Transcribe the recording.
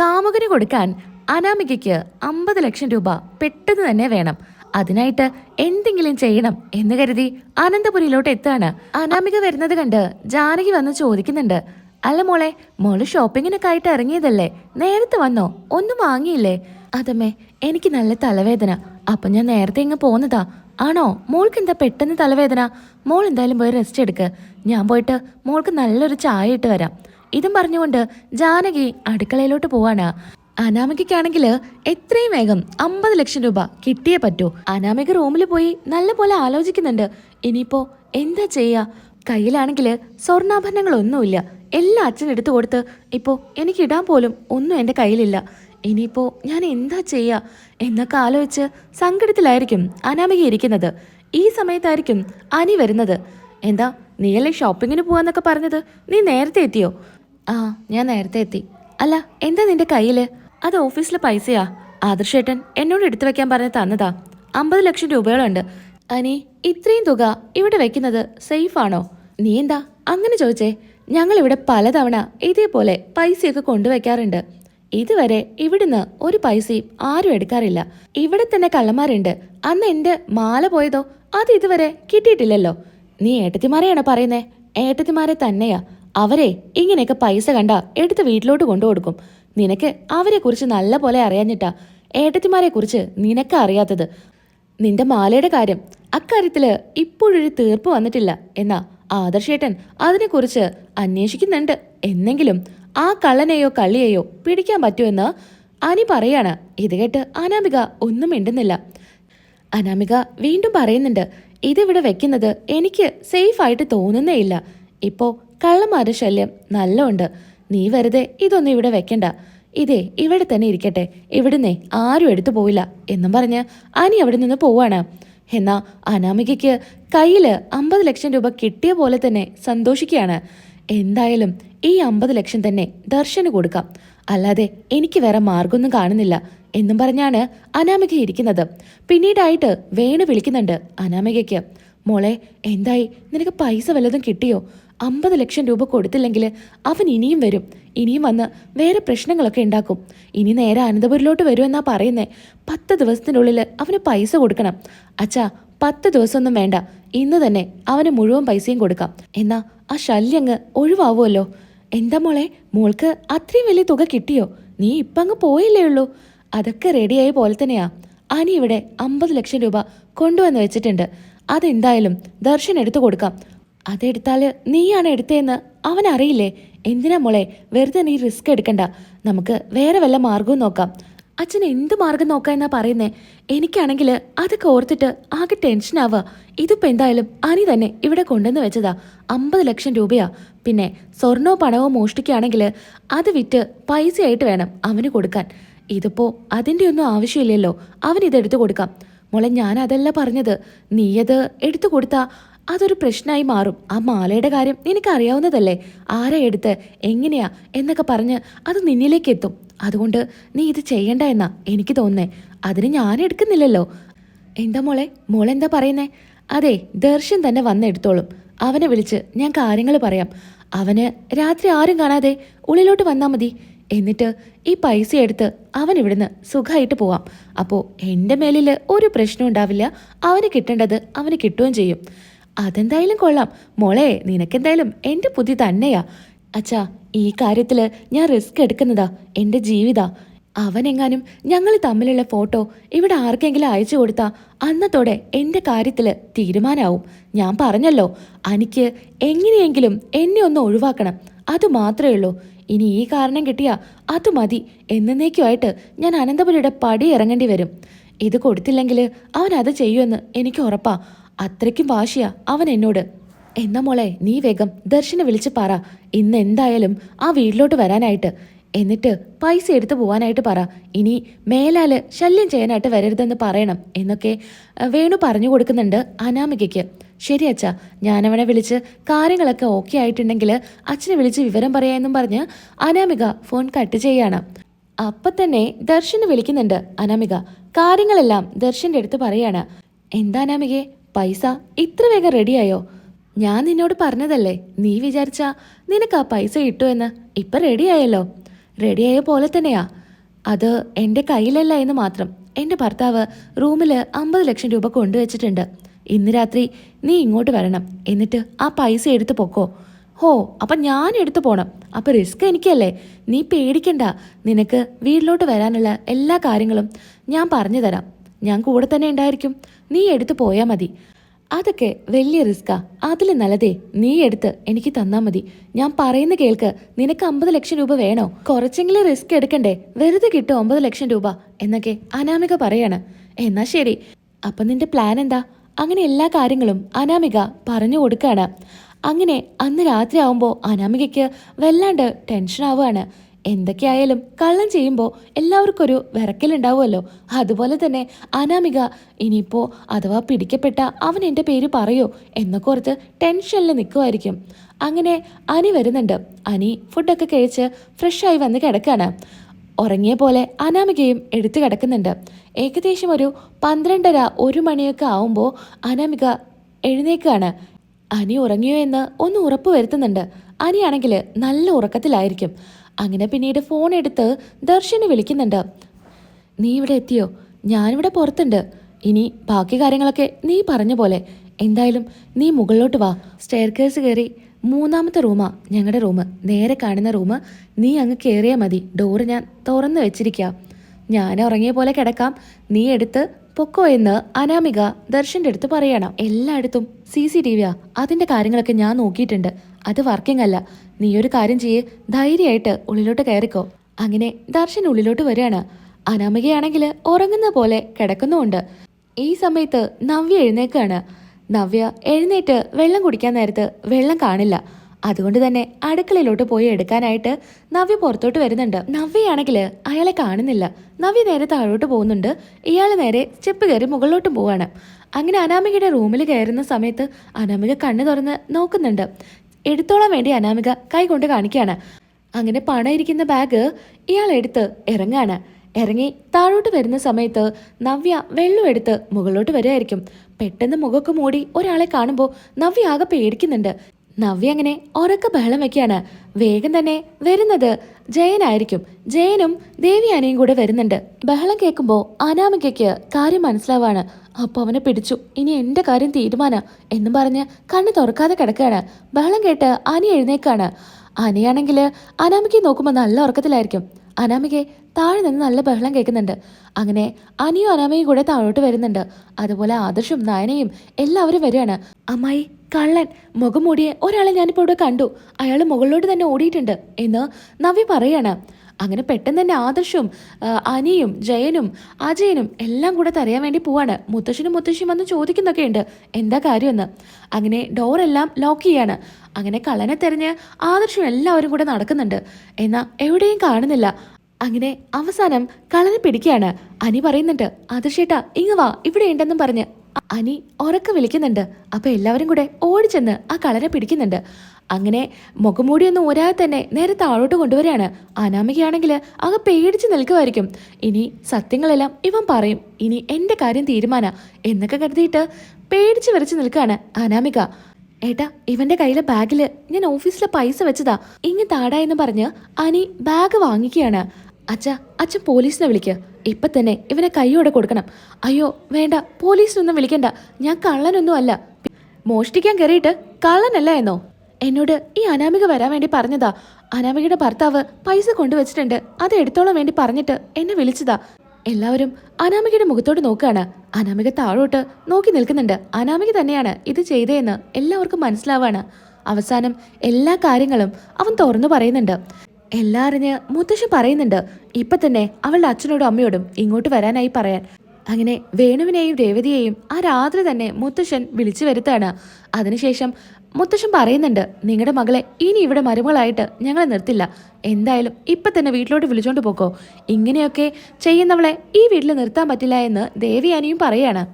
കാമുകന് കൊടുക്കാൻ അനാമികയ്ക്ക് അമ്പത് ലക്ഷം രൂപ പെട്ടെന്ന് തന്നെ വേണം. അതിനായിട്ട് എന്തെങ്കിലും ചെയ്യണം എന്ന് കരുതി അനന്തപുരിയിലോട്ട് എത്താണ്. അനാമിക വരുന്നത് കണ്ട് ജാനകി വന്ന് ചോദിക്കുന്നുണ്ട്. അല്ല മോളെ മോൾ ഷോപ്പിങ്ങിനൊക്കെ ആയിട്ട് ഇറങ്ങിയതല്ലേ? നേരത്തെ വന്നോ? ഒന്നും വാങ്ങിയില്ലേ? അതമ്മേ എനിക്ക് നല്ല തലവേദന. അപ്പൊ ഞാൻ നേരത്തെ ഇങ്ങ് പോന്നതാ. ആണോ? മോൾക്ക് എന്താ പെട്ടെന്ന് തലവേദന? മോൾ എന്തായാലും പോയി റെസ്റ്റ് എടുക്ക്. ഞാൻ പോയിട്ട് മോൾക്ക് നല്ലൊരു ചായ ഇട്ട് വരാം. ഇതും പറഞ്ഞുകൊണ്ട് ജാനകി അടുക്കളയിലോട്ട് പോവാണ്. അനാമികയ്ക്കാണെങ്കിൽ എത്രയും വേഗം അമ്പത് ലക്ഷം രൂപ കിട്ടിയേ പറ്റൂ. അനാമിക റൂമിൽ പോയി നല്ല പോലെ ആലോചിക്കുന്നുണ്ട്. ഇനിയിപ്പോ എന്താ ചെയ്യാ? കയ്യിലാണെങ്കിൽ സ്വർണാഭരണങ്ങളൊന്നുമില്ല. എല്ലാം അച്ഛൻ എടുത്തു കൊടുത്ത് ഇപ്പോ എനിക്ക് ഇടാൻ പോലും ഒന്നും എന്റെ കയ്യിലില്ല. ഇനിയിപ്പോ ഞാൻ എന്താ ചെയ്യാ? എന്നൊക്കെ ആലോചിച്ച് സങ്കടത്തിലായിരിക്കും അനാമിക ഇരിക്കുന്നത്. ഈ സമയത്തായിരിക്കും അനി വരുന്നത്. എന്താ നീയല്ലേ ഷോപ്പിങ്ങിന് പോവാന്നൊക്കെ പറഞ്ഞത്? നീ നേരത്തെ എത്തിയോ? ആ ഞാൻ നേരത്തെ എത്തി. അല്ല എന്താ നിന്റെ കയ്യിൽ? അത് ഓഫീസിലെ പൈസയാ. ആദർശേട്ടൻ എന്നോട് എടുത്തു വെക്കാൻ പറഞ്ഞ് തന്നതാ. അമ്പത് ലക്ഷം രൂപയോളുണ്ട് അനി ഇത്രയും തുക ഇവിടെ വെക്കുന്നത് സേഫ് ആണോ? നീ എന്താ അങ്ങനെ ചോദിച്ചേ? ഞങ്ങൾ ഇവിടെ പലതവണ ഇതേപോലെ പൈസയൊക്കെ കൊണ്ടുവയ്ക്കാറുണ്ട് ഇതുവരെ ഇവിടുന്ന് ഒരു പൈസയും ആരും എടുക്കാറില്ല. ഇവിടെ തന്നെ കള്ളന്മാരുണ്ട്. അന്ന് എന്റെ മാല പോയതോ? അത് ഇതുവരെ കിട്ടിയിട്ടില്ലല്ലോ. നീ ഏട്ടത്തിമാരെയാണോ പറയുന്നേ? ഏട്ടത്തിമാരെ തന്നെയാ. അവരെ ഇങ്ങനെയൊക്കെ പൈസ കണ്ട എടുത്ത് വീട്ടിലോട്ട് കൊണ്ടു കൊടുക്കും. നിനക്ക് അവരെക്കുറിച്ച് നല്ല പോലെ അറിയാഞ്ഞിട്ടാ ഏട്ടത്തിമാരെക്കുറിച്ച് നിനക്ക് അറിയാത്തത്. നിന്റെ മാലയുടെ കാര്യം അക്കാര്യത്തിൽ ഇപ്പോഴൊരു തീർപ്പ് വന്നിട്ടില്ല എന്നാ ആദർശേട്ടൻ അതിനെക്കുറിച്ച് അന്വേഷിക്കുന്നുണ്ട്. എന്നെങ്കിലും ആ കള്ളനെയോ കള്ളിയെയോ പിടിക്കാൻ പറ്റുമെന്ന് അനി പറയാണ്. ഇത് കേട്ട് അനാമിക ഒന്നും മിണ്ടുന്നില്ല. അനാമിക വീണ്ടും പറയുന്നുണ്ട് ഇതിവിടെ വെക്കുന്നത് എനിക്ക് സേഫായിട്ട് തോന്നുന്നേ ഇല്ല. ഇപ്പോ കള്ളന്മാരുടെ ശല്യം. നല്ലോണ്ട്. നീ വെറുതെ ഇതൊന്നും ഇവിടെ വെക്കണ്ട. ഇതേ ഇവിടെ തന്നെ ഇരിക്കട്ടെ. ഇവിടുന്നേ ആരും എടുത്തു പോയില്ല എന്നും പറഞ്ഞ് അനി അവിടെ നിന്ന് പോവാണ്. എന്നാ അനാമികയ്ക്ക് കയ്യിൽ അമ്പത് ലക്ഷം രൂപ കിട്ടിയ പോലെ തന്നെ സന്തോഷിക്കുകയാണ്. എന്തായാലും ഈ അമ്പത് ലക്ഷം തന്നെ ദർശന് കൊടുക്കാം. അല്ലാതെ എനിക്ക് വേറെ മാർഗമൊന്നും കാണുന്നില്ല എന്നും പറഞ്ഞാണ് അനാമിക ഇരിക്കുന്നത്. പിന്നീടായിട്ട് വേണു വിളിക്കുന്നുണ്ട് അനാമികയ്ക്ക്. മോളെ എന്തായി? നിനക്ക് പൈസ വല്ലതും കിട്ടിയോ? അമ്പത് ലക്ഷം രൂപ കൊടുത്തില്ലെങ്കിൽ അവൻ ഇനിയും വരും. ഇനിയും വന്ന് വേറെ പ്രശ്നങ്ങളൊക്കെ ഉണ്ടാക്കും. ഇനി നേരെ അനന്തപുരിലോട്ട് വരുമെന്നാ പറയുന്നേ. പത്ത് ദിവസത്തിനുള്ളിൽ അവന് പൈസ കൊടുക്കണം. അച്ഛാ പത്ത് ദിവസമൊന്നും വേണ്ട. ഇന്ന് തന്നെ അവന് മുഴുവൻ പൈസയും കൊടുക്കാം. എന്നാ ആ ശല്യങ്ങ് ഒഴിവാവുമല്ലോ. എന്താ മോളെ മോൾക്ക് അത്രയും വലിയ തുക കിട്ടിയോ? നീ ഇപ്പം അങ്ങ് പോയില്ലേ ഉള്ളൂ. അതൊക്കെ റെഡിയായ പോലെ തന്നെയാ. അനി ഇവിടെ അമ്പത് ലക്ഷം രൂപ കൊണ്ടുവന്ന് വെച്ചിട്ടുണ്ട്. അതെന്തായാലും ദർശൻ എടുത്തു കൊടുക്കാം. അതെടുത്താൽ നീയാണ് എടുത്തതെന്ന് അവൻ അറിയില്ലേ എന്തിനാ മോളെ വെറുതെ നീ റിസ്ക് എടുക്കണ്ട. നമുക്ക് വേറെ വല്ല മാർഗവും നോക്കാം. അച്ഛൻ എന്ത് മാർഗം നോക്കാം എന്നാ പറയുന്നേ? എനിക്കാണെങ്കിൽ അതൊക്കെ ഓർത്തിട്ട് ആകെ ടെൻഷനാവുക ഇതിപ്പോ എന്തായാലും അനി തന്നെ ഇവിടെ കൊണ്ടുവന്ന് വെച്ചതാ. അമ്പത് ലക്ഷം രൂപയാ. പിന്നെ സ്വർണോ പണവോ മോഷ്ടിക്കുകയാണെങ്കിൽ അത് വിറ്റ് പൈസയായിട്ട് വേണം അവന് കൊടുക്കാൻ. ഇതിപ്പോ അതിന്റെ ഒന്നും ആവശ്യമില്ലല്ലോ. അവൻ ഇത് എടുത്തു കൊടുക്കാം. മോളെ ഞാൻ അതല്ല പറഞ്ഞത്. നീയത് എടുത്തു കൊടുത്താ അതൊരു പ്രശ്നമായി മാറും. ആ മാലയുടെ കാര്യം നിനക്കറിയാവുന്നതല്ലേ? ആരാ എടുത്ത്? എങ്ങനെയാ? എന്നൊക്കെ പറഞ്ഞ് അത് നിന്നിലേക്ക് എത്തും അതുകൊണ്ട് നീ ഇത് ചെയ്യണ്ട എന്നാ എനിക്ക് തോന്നേ അതിന് ഞാൻ എടുക്കുന്നില്ലല്ലോ. എന്താ മോളെ? മോളെന്താ പറയുന്നേ? അതെ ദർശൻ തന്നെ വന്നെടുത്തോളും അവനെ വിളിച്ച് ഞാൻ കാര്യങ്ങൾ പറയാം. അവന് രാത്രി ആരും കാണാതെ ഉള്ളിലോട്ട് വന്നാൽ മതി. എന്നിട്ട് ഈ പൈസ എടുത്ത് അവൻ ഇവിടുന്ന് സുഖമായിട്ട് പോവാം. അപ്പോൾ എന്റെ മേലിൽ ഒരു പ്രശ്നം ഉണ്ടാവില്ല. അവന് കിട്ടേണ്ടത് അവന് കിട്ടുകയും ചെയ്യും. അതെന്തായാലും കൊള്ളാം. മോളെ നിനക്കെന്തായാലും എന്റെ ബുദ്ധി തന്നെയാ. അച്ഛാ ഈ കാര്യത്തിൽ ഞാൻ റിസ്ക് എടുക്കുന്നതാ. എന്റെ ജീവിതാ. അവനെങ്ങാനും ഞങ്ങൾ തമ്മിലുള്ള ഫോട്ടോ ഇവിടെ ആർക്കെങ്കിലും അയച്ചു കൊടുത്താൽ അന്നത്തോടെ എന്റെ കാര്യത്തിൽ തീരുമാനാവും. ഞാൻ പറഞ്ഞല്ലോ എനിക്ക് എങ്ങനെയെങ്കിലും എന്നെ ഒന്ന് ഒഴിവാക്കണം. അത് മാത്രമേ ഉള്ളൂ. ഇനി ഈ കാരണം കിട്ടിയാൽ അത് മതി. എന്നേക്കുമായിട്ട് ഞാൻ അനന്തപുരിയുടെ പടി ഇറങ്ങേണ്ടി വരും. ഇത് കൊടുത്തില്ലെങ്കിൽ അവൻ അത് ചെയ്യുമെന്ന് എനിക്ക് ഉറപ്പാ. അത്രയ്ക്കും വാശിയാ അവൻ എന്നോട്. എന്നാ മോളെ നീ വേഗം ദർശനെ വിളിച്ച് പറ. ഇന്ന് എന്തായാലും ആ വീട്ടിലോട്ട് വരാനായിട്ട്. എന്നിട്ട് പൈസ എടുത്തു പോവാനായിട്ട് പറ. ഇനി മേലാൽ ശല്യം ചെയ്യാനായിട്ട് വരരുതെന്ന് പറയണം എന്നൊക്കെ വേണു പറഞ്ഞു കൊടുക്കുന്നുണ്ട് അനാമികയ്ക്ക്. ശരി അച്ഛ ഞാനവനെ വിളിച്ച് കാര്യങ്ങളൊക്കെ ഓക്കെ ആയിട്ടുണ്ടെങ്കിൽ അച്ഛനെ വിളിച്ച് വിവരം പറയാമെന്നും പറഞ്ഞ് അനാമിക ഫോൺ കട്ട് ചെയ്യാണ്. അപ്പൊ തന്നെ ദർശന് വിളിക്കുന്നുണ്ട് അനാമിക. കാര്യങ്ങളെല്ലാം ദർശന്റെ അടുത്ത് പറയാണ്. എന്താ അനാമികെ പൈസ ഇത്ര വേഗം റെഡിയായോ? ഞാൻ നിന്നോട് പറഞ്ഞതല്ലേ നീ വിചാരിച്ചാ നിനക്ക് ആ പൈസ കിട്ടുമെന്ന്. ഇപ്പൊ റെഡിയായല്ലോ. റെഡിയായ പോലെ തന്നെയാ. അത് എന്റെ കയ്യിലല്ല എന്ന് മാത്രം. എന്റെ ഭർത്താവ് റൂമിൽ അമ്പത് ലക്ഷം രൂപ കൊണ്ടുവച്ചിട്ടുണ്ട്. ഇന്ന് രാത്രി നീ ഇങ്ങോട്ട് വരണം. എന്നിട്ട് ആ പൈസ എടുത്തു പൊക്കോ. ഹോ അപ്പം ഞാൻ എടുത്തു പോണം. അപ്പം റിസ്ക് എനിക്കല്ലേ. നീ പേടിക്കണ്ട. നിനക്ക് വീട്ടിലോട്ട് വരാനുള്ള എല്ലാ കാര്യങ്ങളും ഞാൻ പറഞ്ഞു തരാം. ഞാൻ കൂടെ തന്നെ ഉണ്ടായിരിക്കും. നീ എടുത്തു പോയാൽ മതി. അതൊക്കെ വലിയ റിസ്ക്കാ. അതിൽ നല്ലതേ നീ എടുത്ത് എനിക്ക് തന്നാ മതി. ഞാൻ പറയുന്ന കേൾക്ക് നിനക്ക് അമ്പത് ലക്ഷം രൂപ വേണോ? കുറച്ചെങ്കിലും റിസ്ക് എടുക്കണ്ടേ? വെറുതെ കിട്ടും ഒമ്പത് ലക്ഷം രൂപ? എന്നൊക്കെ അനാമിക പറയാണ്. എന്നാ ശരി. അപ്പൊ നിന്റെ പ്ലാൻ എന്താ? അങ്ങനെ എല്ലാ കാര്യങ്ങളും അനാമിക പറഞ്ഞു കൊടുക്കാണ്. അങ്ങനെ അന്ന് രാത്രി ആവുമ്പോൾ അനാമികയ്ക്ക് വല്ലാണ്ട് ടെൻഷൻ ആവുകയാണ്. എന്തൊക്കെയായാലും കള്ളം ചെയ്യുമ്പോൾ എല്ലാവർക്കും ഒരു വിറക്കലുണ്ടാവുമല്ലോ. അതുപോലെ തന്നെ അനാമിക ഇനിയിപ്പോൾ അഥവാ പിടിക്കപ്പെട്ട അവൻ എന്റെ പേര് പറയോ എന്നൊക്കെ ഓർത്ത് ടെൻഷനിൽ നിൽക്കുമായിരിക്കും അങ്ങനെ അനി വരുന്നുണ്ട്. അനി ഫുഡൊക്കെ കഴിച്ച് ഫ്രഷായി വന്ന് കിടക്കാണ്. ഉറങ്ങിയ പോലെ അനാമികയും എടുത്തു കിടക്കുന്നുണ്ട്. ഏകദേശം ഒരു പന്ത്രണ്ടര ഒരു മണിയൊക്കെ ആവുമ്പോൾ അനാമിക എഴുന്നേക്കാണ്. അനി ഉറങ്ങിയോ എന്ന് ഒന്ന് ഉറപ്പ് വരുത്തുന്നുണ്ട്. അനിയാണെങ്കിൽ നല്ല ഉറക്കത്തിലായിരിക്കും. അങ്ങനെ പിന്നീട് ഫോൺ എടുത്ത് ദർശന് വിളിക്കുന്നുണ്ട്. നീ ഇവിടെ എത്തിയോ? ഞാനിവിടെ പുറത്തുണ്ട്. ഇനി ബാക്കി കാര്യങ്ങളൊക്കെ നീ പറഞ്ഞ പോലെ. എന്തായാലും നീ മുകളിലോട്ട് വാ. സ്റ്റെയർ കേസ് കയറി മൂന്നാമത്തെ റൂമാ ഞങ്ങളുടെ റൂം നേരെ കാണുന്ന റൂം നീ അങ്ങ് കയറിയാൽ മതി. ഡോറ് ഞാൻ തുറന്നു വെച്ചിരിക്കാം. ഞാൻ ഉറങ്ങിയ പോലെ കിടക്കാം. നീ എടുത്ത് പൊക്കോ എന്ന് അനാമിക ദർശന്റെ അടുത്ത് പറയണം. എല്ലായിടത്തും സി സി ടി വിയാ അതിന്റെ കാര്യങ്ങളൊക്കെ ഞാൻ നോക്കിയിട്ടുണ്ട്. അത് വർക്കിംഗ് അല്ല. നീ ഒരു കാര്യം ചെയ്യേ. ധൈര്യമായിട്ട് ഉള്ളിലോട്ട് കയറിക്കോ. അങ്ങനെ ദർശൻ ഉള്ളിലോട്ട് വരികയാണ്. അനാമികയാണെങ്കിൽ ഉറങ്ങുന്ന പോലെ കിടക്കുന്നുമുണ്ട്. ഈ സമയത്ത് നവ്യ എഴുന്നേക്കാണ്. നവ്യ എഴുന്നേറ്റ് വെള്ളം കുടിക്കാൻ നേരത്ത് വെള്ളം കാണില്ല. അതുകൊണ്ട് തന്നെ അടുക്കളയിലോട്ട് പോയി എടുക്കാനായിട്ട് നവ്യ പുറത്തോട്ട് വരുന്നുണ്ട്. നവ്യയാണെങ്കിൽ അയാളെ കാണുന്നില്ല. നവ്യ നേരെ താഴോട്ട് പോകുന്നുണ്ട്. ഇയാൾ നേരെ സ്റ്റെപ്പ് കയറി മുകളിലോട്ട് പോവാണ്. അങ്ങനെ അനാമികയുടെ റൂമിൽ കയറുന്ന സമയത്ത് അനാമിക കണ്ണു തുറന്ന് നോക്കുന്നുണ്ട്. എടുത്തോളാൻ വേണ്ടി അനാമിക കൈകൊണ്ട് കാണിക്കുകയാണ്. അങ്ങനെ പണം ഇരിക്കുന്ന ബാഗ് ഇയാൾ എടുത്ത് ഇറങ്ങാണ്. ഇറങ്ങി താഴോട്ട് വരുന്ന സമയത്ത് നവ്യ വെള്ളം എടുത്ത് മുകളിലോട്ട് വരുമായിരിക്കും പെട്ടെന്ന് മുഖമൊക്കെ മൂടി ഒരാളെ കാണുമ്പോൾ നവ്യ ആകെ പേടിക്കുന്നുണ്ട്. നവ്യ അങ്ങനെ ഉറക്ക ബഹളം വെക്കുകയാണ്. വേഗം തന്നെ വരുന്നത് ജയനായിരിക്കും. ജയനും ദേവിയാനയും കൂടെ വരുന്നുണ്ട്. ബഹളം കേൾക്കുമ്പോൾ അനാമികയ്ക്ക് കാര്യം മനസ്സിലാവാണ്. അപ്പൊ അവനെ പിടിച്ചു. ഇനി എന്റെ കാര്യം തീരുമാന. എന്നും പറഞ്ഞ് കണ്ണ് തുറക്കാതെ കിടക്കുകയാണ്. ബഹളം കേട്ട് അനി എഴുന്നേക്കാണ്. അനിയാണെങ്കിൽ അനാമികയെ നോക്കുമ്പോൾ നല്ല ഉറക്കത്തിലായിരിക്കും. അനാമികെ താഴെ നിന്ന് നല്ല ബഹളം കേൾക്കുന്നുണ്ട്. അങ്ങനെ അനിയും അനാമയും കൂടെ താഴോട്ട് വരുന്നുണ്ട്. അതുപോലെ ആദർശും നയനയും എല്ലാവരും വരികയാണ്. അമ്മായി കള്ളൻ മുഖം മൂടിയ ഒരാളെ ഞാനിപ്പോൾ ഇവിടെ കണ്ടു. അയാൾ മുകളിലോട്ട് തന്നെ ഓടിയിട്ടുണ്ട് എന്ന് നവി പറയാണ്. അങ്ങനെ പെട്ടെന്ന് തന്നെ ആദർശും അനിയും ജയനും അജയനും എല്ലാം കൂടെ തരയാൻ വേണ്ടി പോവാണ്. മുത്തശ്ശനും മുത്തശ്ശിയും വന്ന് ചോദിക്കുന്നൊക്കെ ഉണ്ട് എന്താ കാര്യമെന്ന്. അങ്ങനെ ഡോറെല്ലാം ലോക്ക് ചെയ്യാണ്. അങ്ങനെ കള്ളനെ തെരഞ്ഞ് ആദർശം എല്ലാവരും കൂടെ നടക്കുന്നുണ്ട്. എന്നാൽ എവിടെയും കാണുന്നില്ല. അങ്ങനെ അവസാനം കളനെ പിടിക്കുകയാണ്. അനി പറയുന്നുണ്ട് ആദർശേട്ടാ ഇങ്ങ് വാ ഇവിടെ ഉണ്ടെന്നും പറഞ്ഞ്. അനി ഉറക്കം വിളിക്കുന്നുണ്ട്. അപ്പൊ എല്ലാവരും കൂടെ ഓടിച്ചെന്ന് ആ കളരെ പിടിക്കുന്നുണ്ട്. അങ്ങനെ മുഖംമൂടിയൊന്നും ഒരാളെ തന്നെ നേരെ താഴോട്ട് കൊണ്ടുവരികയാണ്. അനാമികയാണെങ്കിൽ ആകെ പേടിച്ച് നിൽക്കുമായിരിക്കും. ഇനി സത്യങ്ങളെല്ലാം ഇവൻ പറയും. ഇനി എന്റെ കാര്യം തീരുമാന എന്നൊക്കെ കരുതിയിട്ട് പേടിച്ച് വിറച്ച് നിൽക്കുകയാണ് അനാമിക. ഏട്ടാ ഇവന്റെ കയ്യിലെ ബാഗിൽ ഞാൻ ഓഫീസിലെ പൈസ വെച്ചതാ. ഇങ്ങ് താടാ എന്ന് പറഞ്ഞ് അനി ബാഗ് വാങ്ങിക്കുകയാണ്. അച്ഛ അച്ഛൻ പോലീസിനെ വിളിക്ക്. ഇപ്പൊ തന്നെ ഇവനെ കൈയോടെ കൊടുക്കണം. അയ്യോ വേണ്ട പോലീസിനൊന്നും വിളിക്കണ്ട. ഞാൻ കള്ളനൊന്നും അല്ല. മോഷ്ടിക്കാൻ കയറിയിട്ട് കള്ളനല്ല എന്നോ? എന്നോട് ഈ അനാമിക വരാൻ വേണ്ടി പറഞ്ഞതാ. അനാമികയുടെ ഭർത്താവ് പൈസ കൊണ്ടുവച്ചിട്ടുണ്ട്. അത് എടുത്തോളാൻ വേണ്ടി പറഞ്ഞിട്ട് എന്നെ വിളിച്ചതാ. എല്ലാവരും അനാമികയുടെ മുഖത്തോട്ട് നോക്കുകയാണ്. അനാമിക താഴോട്ട് നോക്കി നിൽക്കുന്നുണ്ട്. അനാമിക തന്നെയാണ് ഇത് ചെയ്തതെന്ന് എല്ലാവർക്കും മനസ്സിലാവാണ്. അവസാനം എല്ലാ കാര്യങ്ങളും അവൻ തുറന്നു പറയുന്നുണ്ട്. എല്ലാം അറിഞ്ഞ് മുത്തശ്ശി പറയുന്നുണ്ട് ഇപ്പൊ തന്നെ അവളുടെ അച്ഛനോടും അമ്മയോടും ഇങ്ങോട്ട് വരാനായി പറയാൻ. അങ്ങനെ വേണുവിനെയും രേവതിയെയും ആ രാത്രി തന്നെ മുത്തശ്ശൻ വിളിച്ചു വരുത്താണ്. അതിനുശേഷം മുത്തശ്ശൻ പറയുന്നുണ്ട് നിങ്ങളുടെ മകളെ ഇനി ഇവിടെ മരുമകളായിട്ട് ഞങ്ങളെ നിർത്തില്ല. എന്തായാലും ഇപ്പൊ തന്നെ വീട്ടിലോട്ട് വിളിച്ചോണ്ട് പോക്കോ. ഇങ്ങനെയൊക്കെ ചെയ്യുന്നവളെ ഈ വീട്ടിൽ നിർത്താൻ പറ്റില്ല എന്ന് ദേവിയാനിയും പറയാണ്.